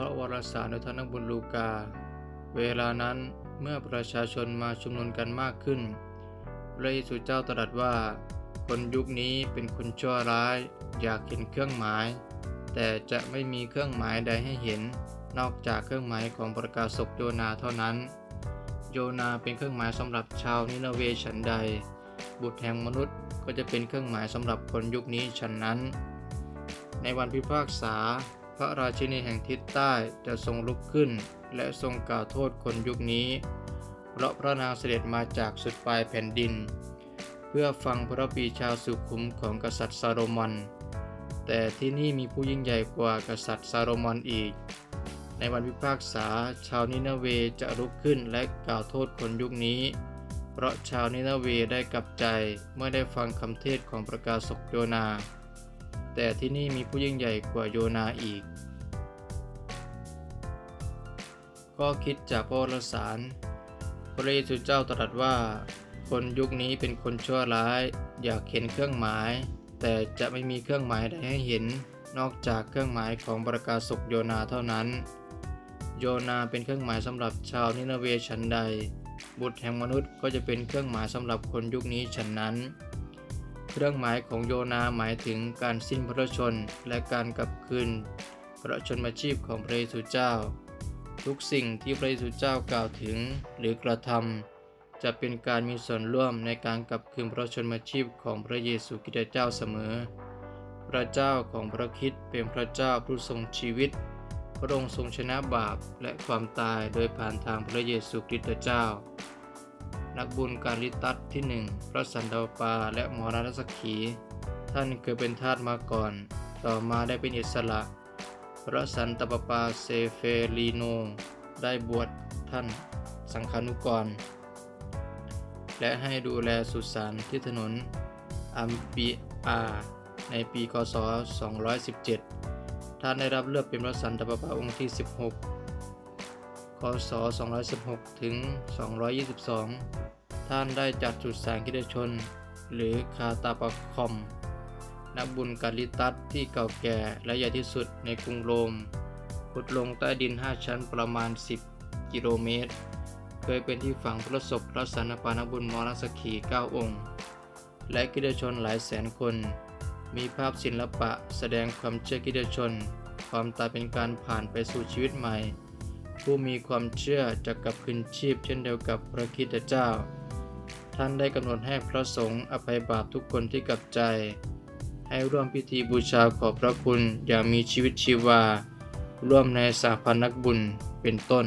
พระวารสารโดยท่านักบุญลูกา เวลานั้นเมื่อประชาชนมาชุมนุมกันมากขึ้น พระเยซูเจ้าตรัสว่า คนยุคนี้เป็นคนชั่วร้าย อยากเห็นเครื่องหมาย แต่จะไม่มีเครื่องหมายใดให้เห็น นอกจากเครื่องหมายของประกาศกโยนาเท่านั้น โยนาเป็นเครื่องหมายสำหรับชาวนินเวฉันใด บุตรแห่งมนุษย์ก็จะเป็นเครื่องหมายสำหรับคนยุคนี้ฉันนั้น ในวันพิพากษา พระราชินีแห่งทิศใต้จะทรงลุกขึ้น และทรงกล่าวโทษคนยุคนี้ เพราะพระนางเสด็จมาจากสุดปลายแผ่นดิน เพื่อฟังพระปีชาสุขุมของกษัตริย์ซาโลมอนแต่ที่นี่มีผู้ยิ่งใหญ่กว่ากษัตริย์ซาโลมอนอีก ในวันพิพากษาชาวนินาเวจะลุกขึ้นและกล่าวโทษคนยุคนี้ เพราะชาวนินาเวได้กลับใจเมื่อได้ฟังคำเทศของประกาศกโยนา แต่ที่นี่มีผู้ยิ่งใหญ่กว่าโยนาอีก ก็คิดจากพระวรสาร พระเยซูเจ้าตรัสว่า คนยุคนี้เป็นคนชั่วร้าย อยากเห็นเครื่องหมาย แต่จะไม่มีเครื่องหมายใดให้เห็น นอกจากเครื่องหมายของประกาศกโยนาเท่านั้น โยนาเป็นเครื่องหมายสำหรับชาวนินเวชันใด บุตรแห่งมนุษย์ก็จะเป็นเครื่องหมายสำหรับคนยุคนี้ฉันนั้น เครื่องหมายของโยนาหมายถึงการสิ้นพระชนและการกลับคืนพระชนมาชีพของพระเยซูเจ้า ทุกสิ่งที่พระเยซูเจ้ากล่าวถึงหรือกระทำจะเป็นการมีส่วนร่วมในการกลับคืนพระชนมาชีพของพระเยซูคริสต์เจ้าเสมอ พระเจ้าของพระคิดเป็นพระเจ้าผู้ทรงชีวิต พระองค์ทรงชนะบาปและความตายโดยผ่านทางพระเยซูคริสต์เจ้า นักบุญการลิตัสที่หนึ่งพระสันดาปาและมรณสกขี ท่านเคยเป็นทาสมาก่อน ต่อมาได้เป็นอิสระ พระสันตปปาเซเฟลีโน ได้บวชท่านสังฆานุกร และให้ดูแลสุสานที่ถนนอัมปีอาในปีคศ 217 ท่านได้รับเลือกเป็นพระสันตปปาองค์ที่ 16 คศ216 ถึง 222 ท่านได้จัดจุดสารกิจชน หรือคาตาปคอมนักบุญกาลิตัสที่เก่าแก่และใหญ่ที่สุดในกรุงโรมขุดลงใต้ดิน 5 ชั้นประมาณ 10 กิโลเมตร เคยเป็นที่ฝังพระศพพระสันปานบุญมรสกขี 9 องค์ และกิจชนหลายแสนคน มีภาพศิลปะแสดงความเชื่อกิจชน ความตายเป็นการผ่านไปสู่ชีวิตใหม่ ผู้มีความเชื่อจะกลับคืนชีพเช่นเดียวกับพระคิดเจ้า ท่านได้กำหนดให้พระสงฆ์อภัยบาปทุกคนที่กลับใจ ให้ร่วมพิธีบูชาขอบพระคุณอย่างมีชีวิตชีวา ร่วมในสาพันนักบุญเป็นต้น